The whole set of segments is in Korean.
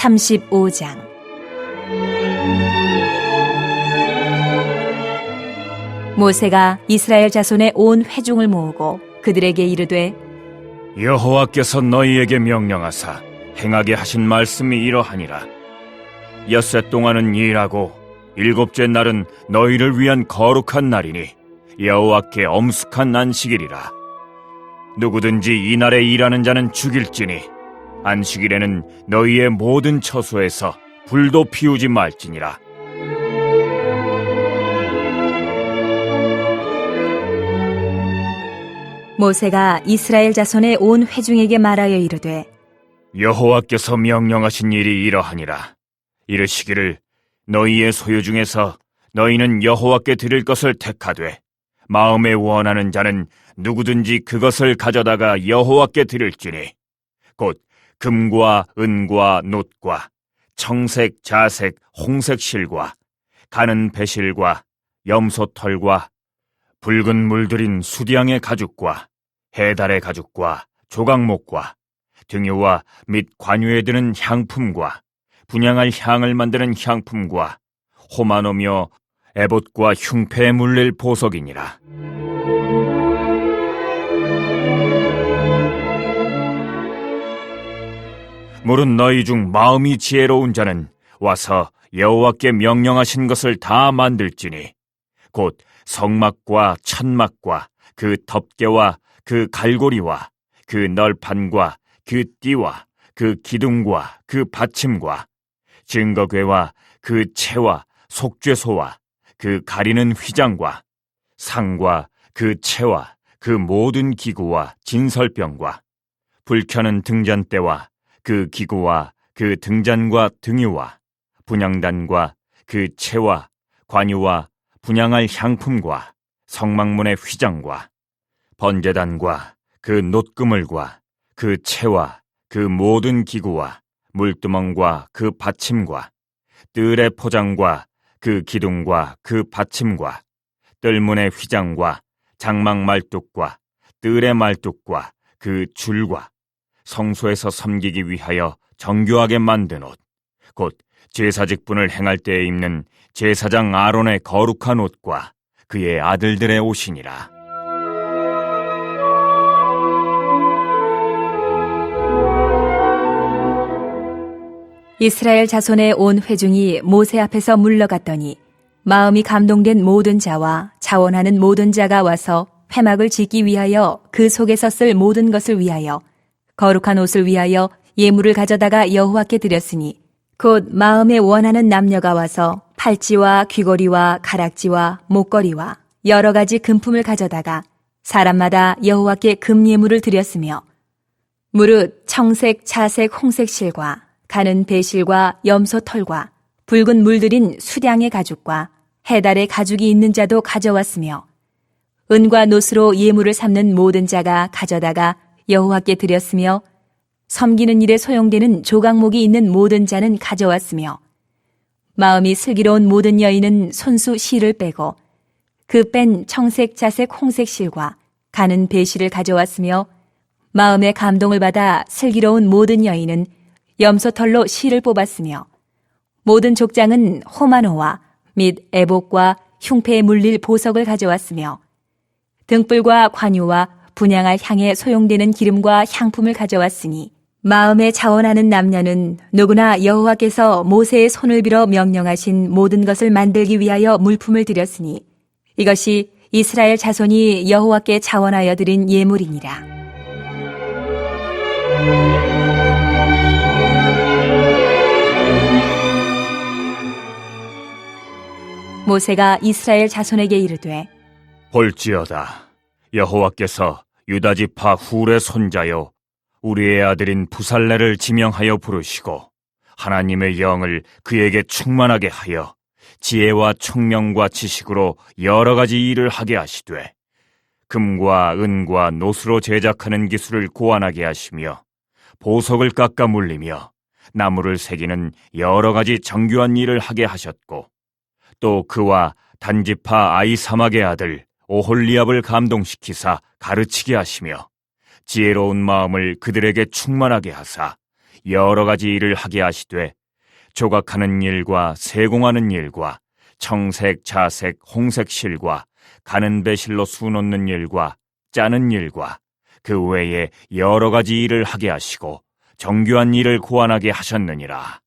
35장 모세가 이스라엘 자손의 온 회중을 모으고 그들에게 이르되 여호와께서 너희에게 명령하사 행하게 하신 말씀이 이러하니라. 엿새 동안은 일하고 일곱째 날은 너희를 위한 거룩한 날이니 여호와께 엄숙한 안식일이라. 누구든지 이 날에 일하는 자는 죽일지니 안식일에는 너희의 모든 처소에서 불도 피우지 말지니라. 모세가 이스라엘 자손의 온 회중에게 말하여 이르되 여호와께서 명령하신 일이 이러하니라. 이르시기를 너희의 소유 중에서 너희는 여호와께 드릴 것을 택하되 마음에 원하는 자는 누구든지 그것을 가져다가 여호와께 드릴지니 곧 금과 은과 놋과 청색, 자색, 홍색 실과 가는 배실과 염소 털과 붉은 물들인 수디양의 가죽과 해달의 가죽과 조각목과 등유와 및 관유에 드는 향품과 분양할 향을 만드는 향품과 호마노며 에봇과 흉패에 물릴 보석이니라. 물은 너희 중 마음이 지혜로운 자는 와서 여호와께 명령하신 것을 다 만들지니 곧 성막과 천막과 그 덮개와 그 갈고리와 그 널판과 그 띠와 그 기둥과 그 받침과 증거궤와 그 채와 속죄소와 그 가리는 휘장과 상과 그 채와 그 모든 기구와 진설병과 불켜는 등잔대와 그 기구와 그 등잔과 등유와 분양단과 그 채와 관유와 분양할 향품과 성막문의 휘장과 번제단과 그 놋그물과 그 채와 그 모든 기구와 물두멍과 그 받침과 뜰의 포장과 그 기둥과 그 받침과 뜰문의 휘장과 장막 말뚝과 뜰의 말뚝과 그 줄과 성소에서 섬기기 위하여 정교하게 만든 옷, 곧 제사 직분을 행할 때에 입는 제사장 아론의 거룩한 옷과 그의 아들들의 옷이니라. 이스라엘 자손의 온 회중이 모세 앞에서 물러갔더니 마음이 감동된 모든 자와 자원하는 모든 자가 와서 회막을 짓기 위하여 그 속에서 쓸 모든 것을 위하여 거룩한 옷을 위하여 예물을 가져다가 여호와께 드렸으니 곧 마음에 원하는 남녀가 와서 팔찌와 귀걸이와 가락지와 목걸이와 여러 가지 금품을 가져다가 사람마다 여호와께 금 예물을 드렸으며 무릇 청색, 차색, 홍색 실과 가는 배실과 염소 털과 붉은 물들인 수량의 가죽과 해달의 가죽이 있는 자도 가져왔으며 은과 노스로 예물을 삼는 모든 자가 가져다가 여호와께 드렸으며 섬기는 일에 소용되는 조각목이 있는 모든 자는 가져왔으며 마음이 슬기로운 모든 여인은 손수 실을 빼고 그 뺀 청색, 자색, 홍색 실과 가는 배실을 가져왔으며 마음의 감동을 받아 슬기로운 모든 여인은 염소털로 실을 뽑았으며 모든 족장은 호마노와 및 애복과 흉패에 물릴 보석을 가져왔으며 등불과 관유와 분양할 향에 소용되는 기름과 향품을 가져왔으니 마음에 자원하는 남녀는 누구나 여호와께서 모세의 손을 빌어 명령하신 모든 것을 만들기 위하여 물품을 드렸으니 이것이 이스라엘 자손이 여호와께 자원하여 드린 예물이니라. 모세가 이스라엘 자손에게 이르되 볼지어다 여호와께서 유다 지파 훌의 손자여 우리의 아들인 부살레를 지명하여 부르시고 하나님의 영을 그에게 충만하게 하여 지혜와 총명과 지식으로 여러 가지 일을 하게 하시되 금과 은과 노수로 제작하는 기술을 고안하게 하시며 보석을 깎아 물리며 나무를 새기는 여러 가지 정교한 일을 하게 하셨고 또 그와 단지파 아이사막의 아들 오홀리압을 감동시키사 가르치게 하시며 지혜로운 마음을 그들에게 충만하게 하사 여러 가지 일을 하게 하시되 조각하는 일과 세공하는 일과 청색, 자색, 홍색 실과 가는 배실로 수놓는 일과 짜는 일과 그 외에 여러 가지 일을 하게 하시고 정교한 일을 고안하게 하셨느니라.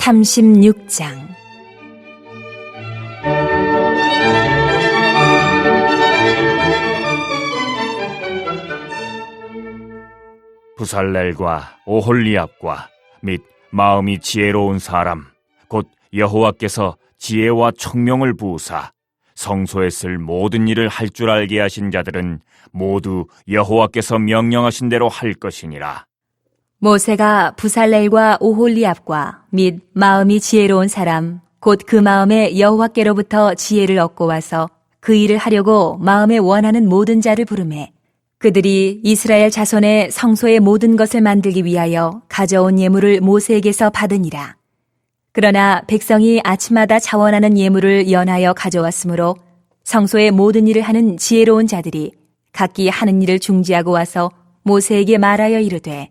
삼십육 장 부살렐과 오홀리압과 및 마음이 지혜로운 사람 곧 여호와께서 지혜와 청명을 부으사 성소에 쓸 모든 일을 할 줄 알게 하신 자들은 모두 여호와께서 명령하신 대로 할 것이니라. 모세가 부살렐과 오홀리압과 및 마음이 지혜로운 사람 곧 그 마음에 여호와께로부터 지혜를 얻고 와서 그 일을 하려고 마음에 원하는 모든 자를 부르매 그들이 이스라엘 자손의 성소의 모든 것을 만들기 위하여 가져온 예물을 모세에게서 받으니라. 그러나 백성이 아침마다 자원하는 예물을 연하여 가져왔으므로 성소의 모든 일을 하는 지혜로운 자들이 각기 하는 일을 중지하고 와서 모세에게 말하여 이르되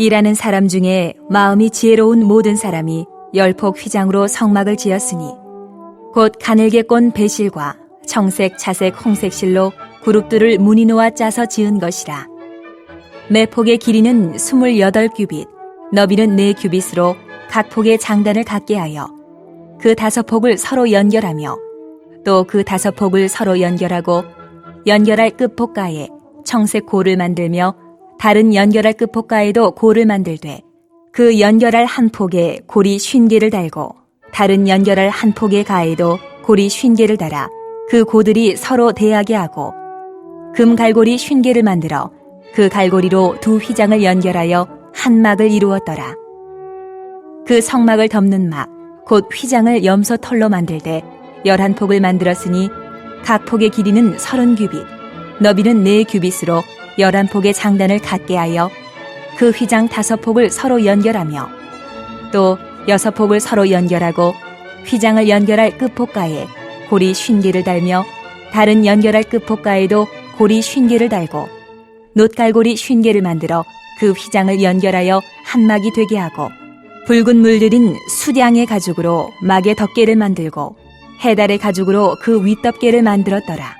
일하는 사람 중에 마음이 지혜로운 모든 사람이 열폭 휘장으로 성막을 지었으니 곧 가늘게 꼰 배실과 청색, 자색, 홍색 실로 그룹들을 무늬 놓아 짜서 지은 것이라. 매 폭의 길이는 28규빗, 너비는 4규빗으로 각 폭의 장단을 갖게 하여 그 다섯 폭을 서로 연결하며 또 그 다섯 폭을 서로 연결하고 연결할 끝폭가에 청색 고를 만들며 다른 연결할 끝폭가에도 고를 만들되 그 연결할 한 폭에 고리 쉰 개를 달고 다른 연결할 한 폭의 가에도 고리 쉰 개를 달아 그 고들이 서로 대하게 하고 금 갈고리 쉰 개를 만들어 그 갈고리로 두 휘장을 연결하여 한 막을 이루었더라. 그 성막을 덮는 막, 곧 휘장을 염소 털로 만들되 열한 폭을 만들었으니 각 폭의 길이는 서른 규빗, 너비는 네 규빗으로 열한 폭의 장단을 갖게 하여 그 휘장 다섯 폭을 서로 연결하며 또 여섯 폭을 서로 연결하고 휘장을 연결할 끝폭가에 고리 쉰 개를 달며 다른 연결할 끝폭가에도 고리 쉰 개를 달고 놋갈고리 쉰 개를 만들어 그 휘장을 연결하여 한 막이 되게 하고 붉은 물들인 수량의 가죽으로 막의 덮개를 만들고 해달의 가죽으로 그 윗덮개를 만들었더라.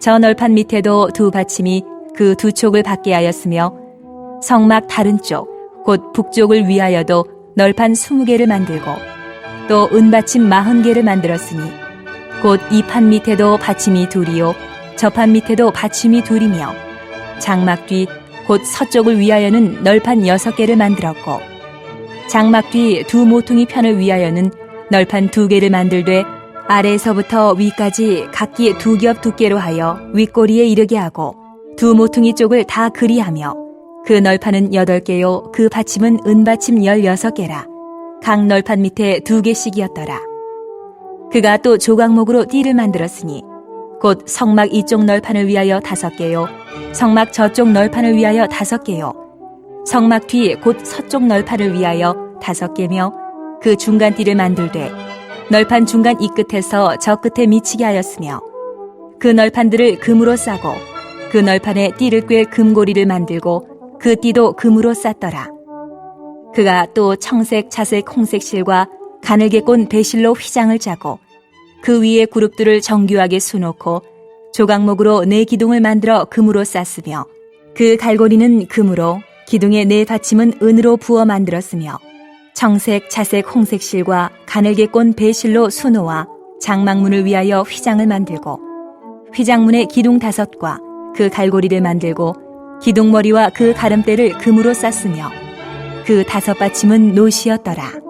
저 널판 밑에도 두 받침이 그 두 촉을 받게 하였으며 성막 다른 쪽 곧 북쪽을 위하여도 널판 스무 개를 만들고 또 은받침 마흔 개를 만들었으니 곧 이 판 밑에도 받침이 둘이요 저 판 밑에도 받침이 둘이며 장막 뒤 곧 서쪽을 위하여는 널판 여섯 개를 만들었고 장막 뒤 두 모퉁이 편을 위하여는 널판 두 개를 만들되 아래에서부터 위까지 각기 두 겹 두께로 하여 윗꼬리에 이르게 하고 두 모퉁이 쪽을 다 그리하며 그 널판은 여덟 개요 그 받침은 은받침 열여섯 개라. 각 널판 밑에 두 개씩이었더라. 그가 또 조각목으로 띠를 만들었으니 곧 성막 이쪽 널판을 위하여 다섯 개요 성막 저쪽 널판을 위하여 다섯 개요 성막 뒤 곧 서쪽 널판을 위하여 다섯 개며 그 중간 띠를 만들되 널판 중간 이 끝에서 저 끝에 미치게 하였으며 그 널판들을 금으로 싸고 그 널판에 띠를 꿰 금고리를 만들고 그 띠도 금으로 쌌더라. 그가 또 청색, 자색, 홍색 실과 가늘게 꼰 배실로 휘장을 짜고 그 위에 그룹들을 정교하게 수놓고 조각목으로 네 기둥을 만들어 금으로 쌌으며 그 갈고리는 금으로 기둥의 네 받침은 은으로 부어 만들었으며 청색, 자색, 홍색 실과 가늘게 꼰 배실로 수놓아 장막문을 위하여 휘장을 만들고 휘장문의 기둥 다섯과 그 갈고리를 만들고 기둥머리와 그 가름대를 금으로 쌌으며 그 다섯 받침은 노시였더라.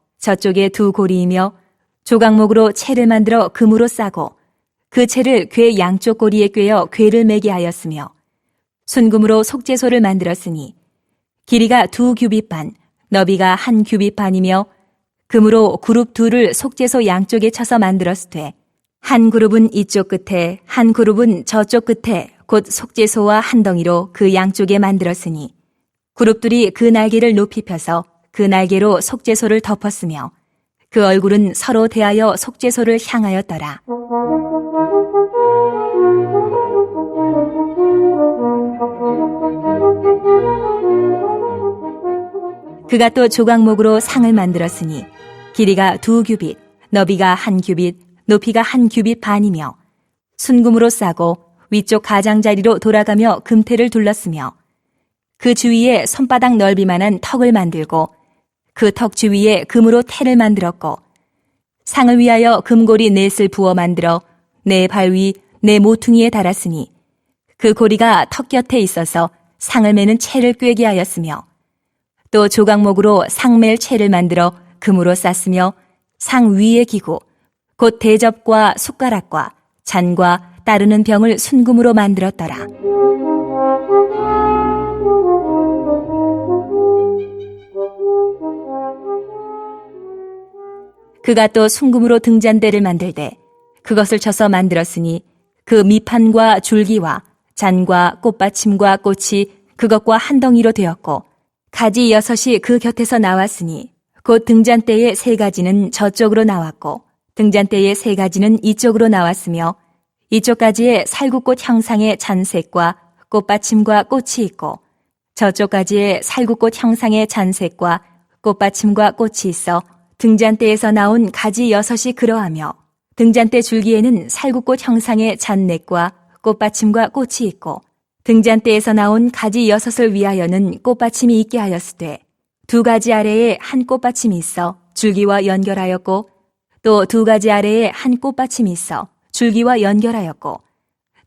저쪽에 두 고리이며 조각목으로 채를 만들어 금으로 싸고 그 채를 궤 양쪽 고리에 꿰어 궤를 매게 하였으며 순금으로 속죄소를 만들었으니 길이가 두 규빗 반, 너비가 한 규빗 반이며 금으로 그룹 둘을 속죄소 양쪽에 쳐서 만들었으되 한 그룹은 이쪽 끝에 한 그룹은 저쪽 끝에 곧 속죄소와 한 덩이로 그 양쪽에 만들었으니 그룹들이 그 날개를 높이 펴서 그 날개로 속죄소를 덮었으며 그 얼굴은 서로 대하여 속죄소를 향하였더라. 그가 또 조각목으로 상을 만들었으니 길이가 두 규빗, 너비가 한 규빗, 높이가 한 규빗 반이며 순금으로 싸고 위쪽 가장자리로 돌아가며 금태를 둘렀으며 그 주위에 손바닥 넓이만한 턱을 만들고 그 턱 주 위에 금으로 태를 만들었고 상을 위하여 금고리 넷을 부어 만들어 내발위내 모퉁이에 달았으니 그 고리가 턱 곁에 있어서 상을 매는 채를 꿰게 하였으며 또 조각목으로 상멜 채를 만들어 금으로 쌌으며 상 위의 기구 곧 대접과 숟가락과 잔과 따르는 병을 순금으로 만들었더라. 그가 또 순금으로 등잔대를 만들되 그것을 쳐서 만들었으니 그 밑판과 줄기와 잔과 꽃받침과 꽃이 그것과 한 덩이로 되었고 가지 여섯이 그 곁에서 나왔으니 곧 등잔대의 세 가지는 저쪽으로 나왔고 등잔대의 세 가지는 이쪽으로 나왔으며 이쪽까지의 살구꽃 형상의 잔색과 꽃받침과 꽃이 있고 저쪽까지의 살구꽃 형상의 잔색과 꽃받침과 꽃이 있어 등잔대에서 나온 가지 여섯이 그러하며 등잔대 줄기에는 살구꽃 형상의 잔넥과 꽃받침과 꽃이 있고 등잔대에서 나온 가지 여섯을 위하여는 꽃받침이 있게 하였으되 두 가지 아래에 한 꽃받침이 있어 줄기와 연결하였고 또 두 가지 아래에 한 꽃받침이 있어 줄기와 연결하였고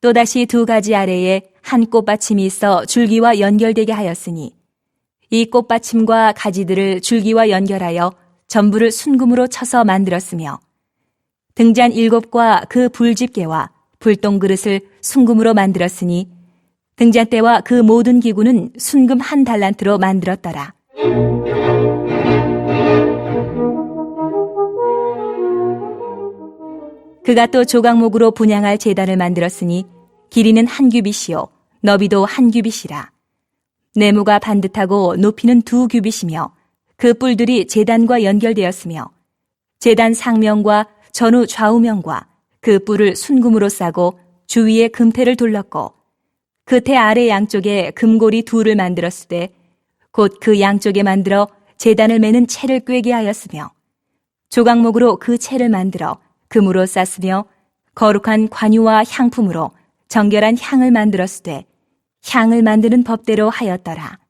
또다시 두 가지 아래에 한 꽃받침이 있어 줄기와 연결되게 하였으니 이 꽃받침과 가지들을 줄기와 연결하여 전부를 순금으로 쳐서 만들었으며 등잔 일곱과 그 불집게와 불똥 그릇을 순금으로 만들었으니 등잔대와 그 모든 기구는 순금 한 달란트로 만들었더라. 그가 또 조각목으로 분양할 재단을 만들었으니 길이는 한 규빗이요 너비도 한 규빗이라. 네모가 반듯하고 높이는 두 규빗이며 그 뿔들이 재단과 연결되었으며 재단 상면과 전후 좌우면과 그 뿔을 순금으로 싸고 주위에 금태를 둘렀고 그 태 아래 양쪽에 금고리 둘을 만들었을 때 곧 그 양쪽에 만들어 재단을 매는 채를 꿰게 하였으며 조각목으로 그 채를 만들어 금으로 쌌으며 거룩한 관유와 향품으로 정결한 향을 만들었을 때 향을 만드는 법대로 하였더라.